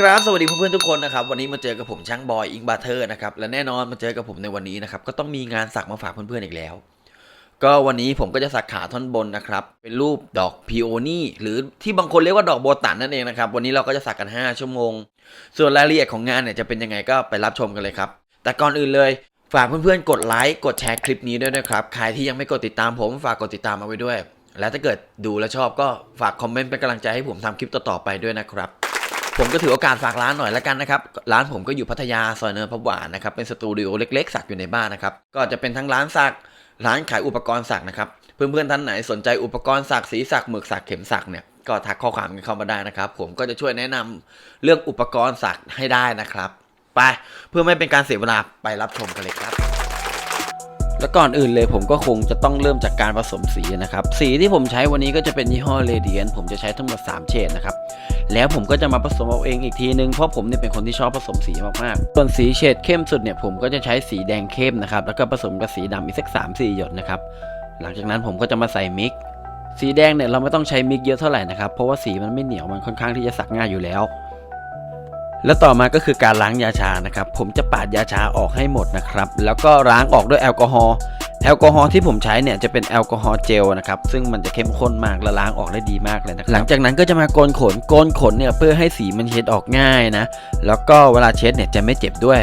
ครับ สวัสดีเพื่อนๆทุกคนนะครับ วันนี้มาเจอกับผมช่างบอยอิงบาเทอร์นะครับ และแน่นอนมาเจอกับผมในวันนี้นะครับ ก็ต้องมีงานสักมาฝากเพื่อนๆอีกแล้ว ก็วันนี้ผมก็จะสักขาท่อนบนนะครับ เป็นรูปดอกพีโอนี่หรือที่บางคนเรียกว่าดอกโบตันนั่นเองนะครับ วันนี้เราก็จะสักกัน 5 ชั่วโมง ส่วนรายละเอียดของงานเนี่ยจะเป็นยังไงก็ไปรับชมกันเลยครับ แต่ก่อนอื่นเลยฝากเพื่อนๆกดไลค์กดแชร์คลิปนี้ด้วยนะครับ ใครที่ยังไม่กดติดตามผมฝากกดติดตามเอาไว้ด้วย และถ้าเกิดดูแล้วชอบก็ฝากคอมเมนต์เป็นกำลังใจให้ผมทำคลิปต่อๆไปด้วยนะครับ ผมก็ถือโอกาสฝากร้านหน่อยละกันนะครับ ร้านผมก็อยู่พัทยาซอยเนินพระหวานนะครับ เป็นสตูดิโอเล็กๆ สักอยู่ในบ้านนะครับ ก็จะเป็นทั้งร้านสัก ร้านขายอุปกรณ์สักนะครับ เพื่อนๆท่านไหนสนใจอุปกรณ์สักสีสักหมึกสักเข็มสักเนี่ย ก็ทักข้อความกันเข้ามาได้นะครับ ผมก็จะช่วยแนะนำเรื่องอุปกรณ์สักให้ได้นะครับ ไป เพื่อไม่เป็นการเสียเวลาไปรับชมกันเลยครับ แล้วก่อนอื่นเลยผมก็คงจะต้องเริ่มจากการผสมสีนะครับ สีที่ผมใช้วันนี้ก็จะเป็นยี่ห้อเรเดียนผมจะใช้ทั้งหมด 3 เฉดนะครับ แล้วผมก็จะมาผสมเอาเองอีกทีนึง เพราะผมเนี่ยเป็นคนที่ชอบผสมสีมากๆ ส่วนสีเฉดเข้มสุดเนี่ยผมก็จะใช้สีแดงเข้มนะครับ แล้วก็ผสมกับสีดำอีกสักสามสี่หยดนะครับ หลังจากนั้นผมก็จะมาใส่มิก สีแดงเนี่ยเราไม่ต้องใช้มิกเยอะเท่าไหร่นะครับ เพราะว่าสีมันไม่เหนียวมันค่อนข้างที่จะสักง่ายอยู่แล้ว แล้วต่อมาก็คือการล้างยาชานะครับ ผมจะปาดยาชาออกให้หมดนะครับ แล้วก็ล้างออกด้วยแอลกอฮอล์แอลกอฮอล์ที่ผมใช้เนี่ยจะเป็นแอลกอฮอล์เจลนะครับซึ่งมันจะเข้มข้นมากและล้างออกได้ดีมากเลยนะครับหลังจากนั้นก็จะมาโกนขนโกนขนเนี่ยเพื่อให้สีมันเช็ดออกง่ายนะ แล้วก็เวลาเช็ดเนี่ยจะไม่เจ็บด้วย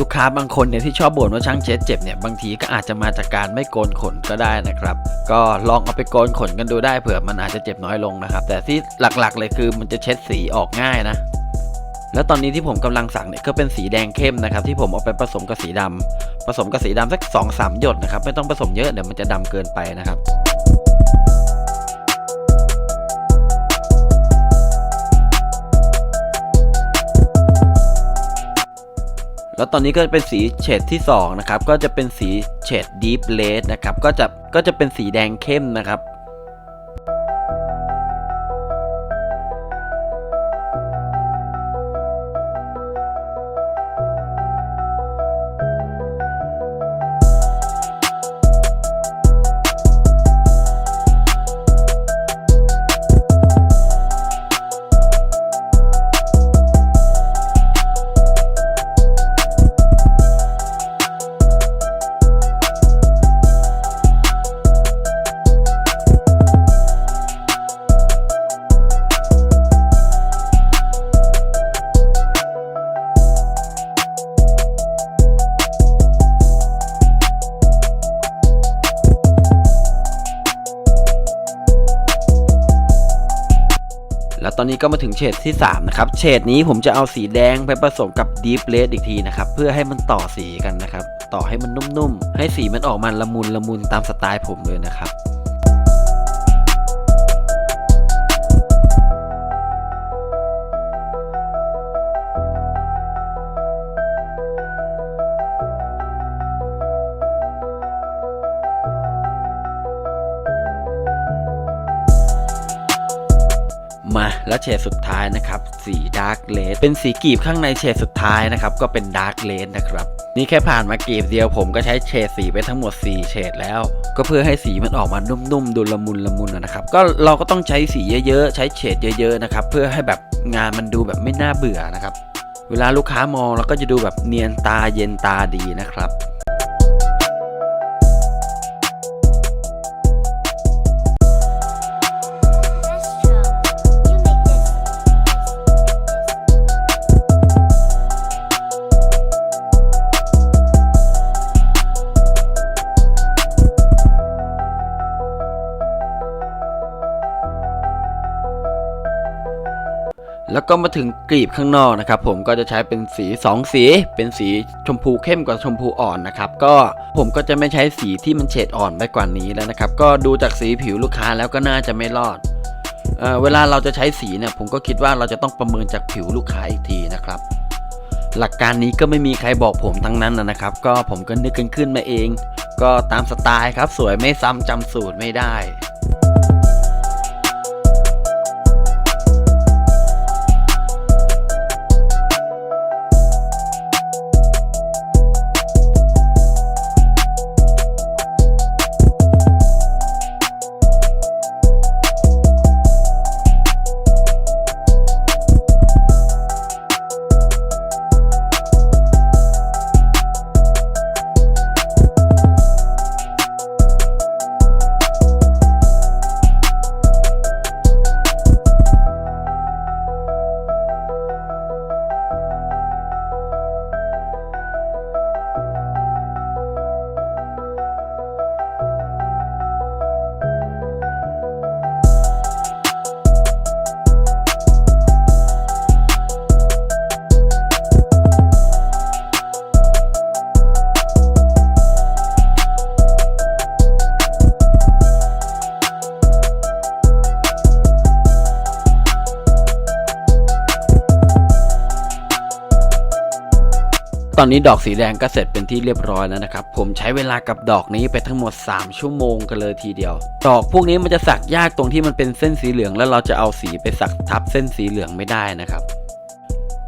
ลูกค้าบางคนเนี่ยที่ชอบบ่นว่าช่างเช็ดเจ็บเนี่ยบางทีก็อาจจะมาจากการไม่โกนขนก็ได้นะครับ ก็ลองเอาไปโกนขนกันดูได้เผื่อมันอาจจะเจ็บน้อยลงนะครับ แต่ที่หลักๆเลยคือมันจะเช็ดสีออกง่ายนะ แล้วตอนนี้ที่ผมกำลังสั่งเนี่ยก็เป็นสีแดงเข้มนะครับ ที่ผมเอาไปผสมกับสีดำผสมกับสีดำสัก2อสหยดนะครับ ไม่ต้องผสมเยอะเดี๋ยวมันจะดำเกินไปนะครับแล้วตอนนี้ก็เป็นสีเฉดที่2นะครับก็จะเป็นสีเฉด Deep Red นะครับก็จะก็จะเป็นสีแดงเข้มนะครับ ก็มาถึงเฉดที่ 3 นะครับ เฉดนี้ผมจะเอาสีแดงไปผสมกับ Deep Red อีกทีนะครับ เพื่อให้มันต่อสีกันนะครับ ต่อให้มันนุ่มๆ ให้สีมันออกมาละมุนละมุนตามสไตล์ผมเลยนะครับ แล้วเฉดสุดท้ายนะครับ สีดาร์กเลดเป็นสีกรีบข้างในเฉดสุดท้ายนะครับ ก็เป็นดาร์กเลดนะครับ นี่แค่ผ่านมากรีบเดียวผมก็ใช้เฉดสีไปทั้งหมด 4 เฉดแล้ว ก็เพื่อให้สีมันออกมานุ่มๆดูละมุนละมุนนะครับก็เราก็ต้องใช้สีเยอะๆ ใช้เฉดเยอะๆนะครับเพื่อให้แบบงานมันดูแบบไม่น่าเบื่อนะครับ เวลาลูกค้ามองเราก็จะดูแบบเนียนตาเย็นตาดีนะครับ แล้วก็มาถึงกลีบข้างนอกนะครับ ผมก็จะใช้เป็นสี 2 สี เป็นสีชมพูเข้มกับชมพูอ่อนนะครับ ก็ผมก็จะไม่ใช้สีที่มันเฉดอ่อนไปกว่านี้แล้วนะครับ ก็ดูจากสีผิวลูกค้าแล้วก็น่าจะไม่รอดเอเวลาเราจะใช้สีเนี่ยผมก็คิดว่าเราจะต้องประเมินจากผิวลูกค้าอีกทีนะครับ หลักการนี้ก็ไม่มีใครบอกผมทั้งนั้นนะครับ ก็ผมก็นึกขึ้นมาเอง ก็ตามสไตล์ครับ สวยไม่ซ้ำจำสูตรไม่ได้ ตอนนี้ดอกสีแดงก็เสร็จเป็นที่เรียบร้อยแล้วนะครับ ผมใช้เวลากับดอกนี้ไปทั้งหมด 3 ชั่วโมงกันเลยทีเดียว ดอกพวกนี้มันจะสักยากตรงที่มันเป็นเส้นสีเหลือง แล้วเราจะเอาสีไปสักทับเส้นสีเหลืองไม่ได้นะครับ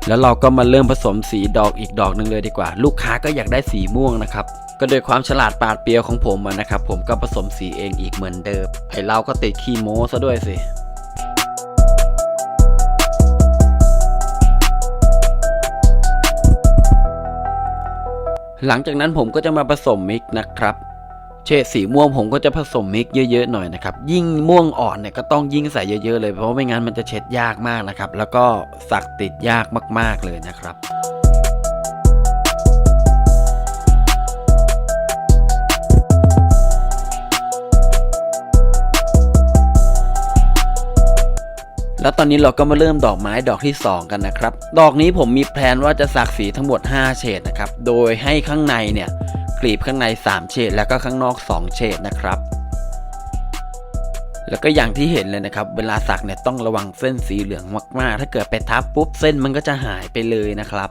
แล้วเราก็มาเริ่มผสมสีดอกอีกดอกหนึ่งเลยดีกว่า ลูกค้าก็อยากได้สีม่วงนะครับ ก็โดยความฉลาดปาดเปียวของผมนะครับ ผมก็ผสมสีเองอีกเหมือนเดิมไอเราก็ติดขี้โม้ซะด้วยสิ หลังจากนั้นผมก็จะมาผสมมิกซ์นะครับเฉดสีม่วงผมก็จะผสมมิกซ์เยอะๆหน่อยนะครับ ยิ่งม่วงอ่อนเนี่ยก็ต้องยิ่งใส่เยอะๆเลยเพราะไม่งั้นมันจะเช็ดยากมากนะครับ แล้วก็สักติดยากมากๆเลยนะครับ แล้วตอนนี้เราก็มาเริ่มดอกไม้ดอกที่ 2 กันนะครับ ดอกนี้ผมมีแพลนว่าจะสักสีทั้งหมด 5 เฉดนะครับ โดยให้ข้างในเนี่ยกลีบข้างใน 3 เฉดแล้วก็ข้างนอก 2 เฉดนะครับ แล้วก็อย่างที่เห็นเลยนะครับ เวลาสักเนี่ยต้องระวังเส้นสีเหลืองมากๆ ถ้าเกิดไปทับปุ๊บเส้นมันก็จะหายไปเลยนะครับ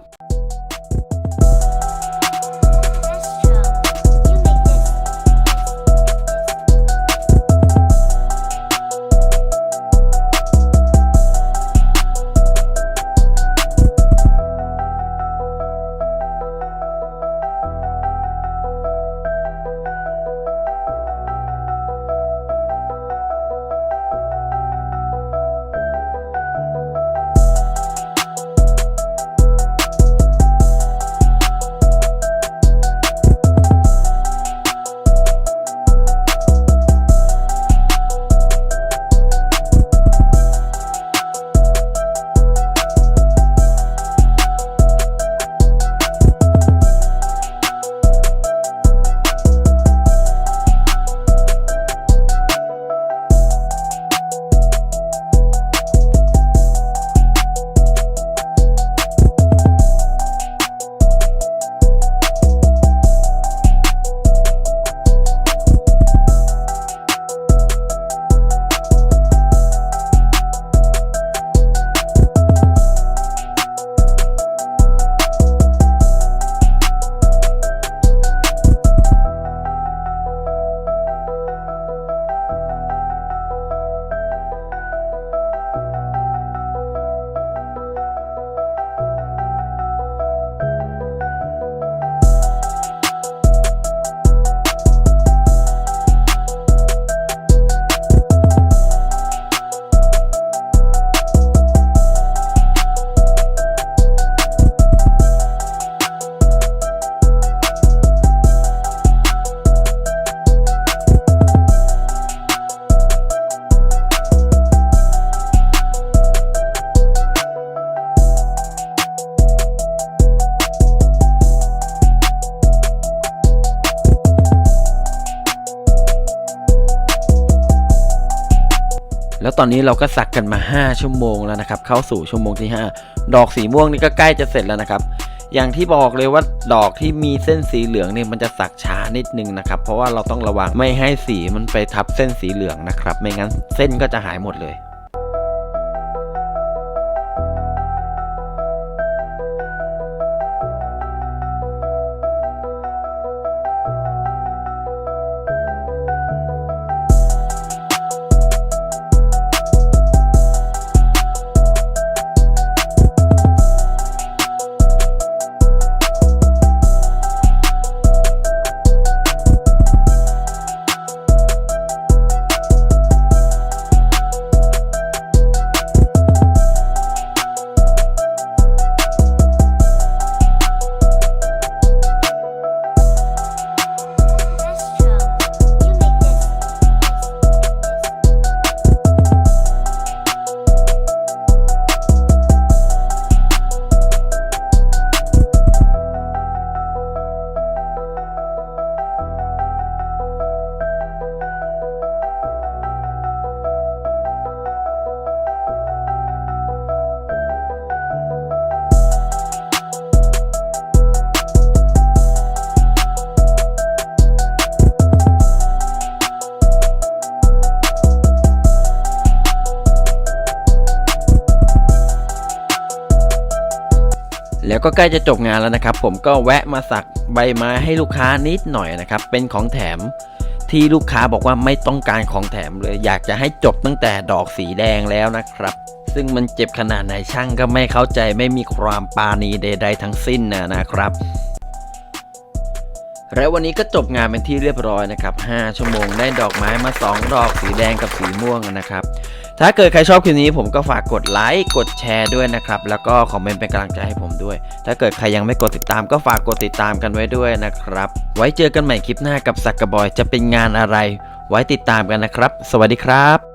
แล้วตอนนี้เราก็สักกันมา 5 ชั่วโมงแล้วนะครับ เข้าสู่ชั่วโมงที่ 5 ดอกสีม่วงนี่ก็ใกล้จะเสร็จแล้วนะครับ อย่างที่บอกเลยว่าดอกที่มีเส้นสีเหลืองเนี่ยมันจะสักช้านิดนึงนะครับ เพราะว่าเราต้องระวังไม่ให้สีมันไปทับเส้นสีเหลืองนะครับ ไม่งั้นเส้นก็จะหายหมดเลย ก็ใกล้จะจบงานแล้วนะครับ ผมก็แวะมาสักใบไม้ให้ลูกค้านิดหน่อยนะครับ เป็นของแถมที่ลูกค้าบอกว่าไม่ต้องการของแถมเลย อยากจะให้จบตั้งแต่ดอกสีแดงแล้วนะครับ ซึ่งมันเจ็บขนาดไหนช่างก็ไม่เข้าใจไม่มีความปาณีใด ๆ ทั้งสิ้นนะนะครับ และวันนี้ก็จบงานเป็นที่เรียบร้อยนะครับ 5 ชั่วโมงได้ดอกไม้มา 2 ดอกสีแดงกับสีม่วงนะครับ ถ้าเกิดใครชอบคลิปนี้ผมก็ฝากกดไลค์กดแชร์ด้วยนะครับ แล้วก็คอมเมนต์เป็นกำลังใจให้ผมด้วย ถ้าเกิดใครยังไม่กดติดตามก็ฝากกดติดตามกันไว้ด้วยนะครับ ไว้เจอกันใหม่คลิปหน้ากับสักกะบอยจะเป็นงานอะไร ไว้ติดตามกันนะครับ สวัสดีครับ